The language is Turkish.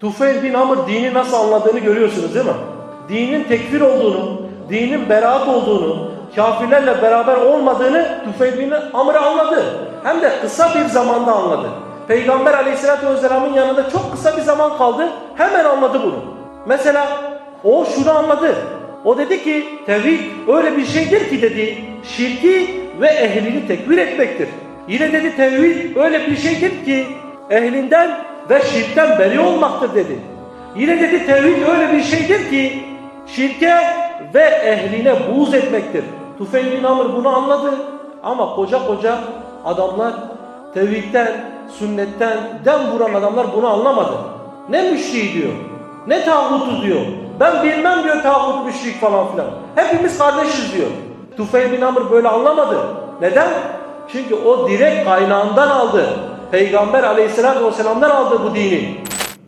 Tufeil bin Amr dini nasıl anladığını görüyorsunuz değil mi? Dinin tekfir olduğunu, dinin beraat olduğunu, kafirlerle beraber olmadığını Tufeil bin Amr anladı. Hem de kısa bir zamanda anladı. Peygamber aleyhissalatü vesselamın yanında çok kısa bir zaman kaldı. Hemen anladı bunu. Mesela o şunu anladı. O dedi ki tevhid öyle bir şeydir ki dedi şirki ve ehlini tekfir etmektir. Yine dedi tevhid öyle bir şeydir ki ehlinden ve şirkten beri olmaktır dedi. Yine dedi tevhid öyle bir şeydir ki şirke ve ehline buğz etmektir. Tufeil bin Amr bunu anladı ama koca koca adamlar tevhidden, sünnetten dem vuran adamlar bunu anlamadı. Ne müşriği diyor, ne tağutu diyor. Ben bilmem diyor tağut müşrik falan filan. Hepimiz kardeşiz diyor. Tufeil bin Amr böyle anlamadı. Neden? Çünkü o direkt kaynağından aldı. Peygamber aleyhissalatü vesselam'dan aldı bu dini.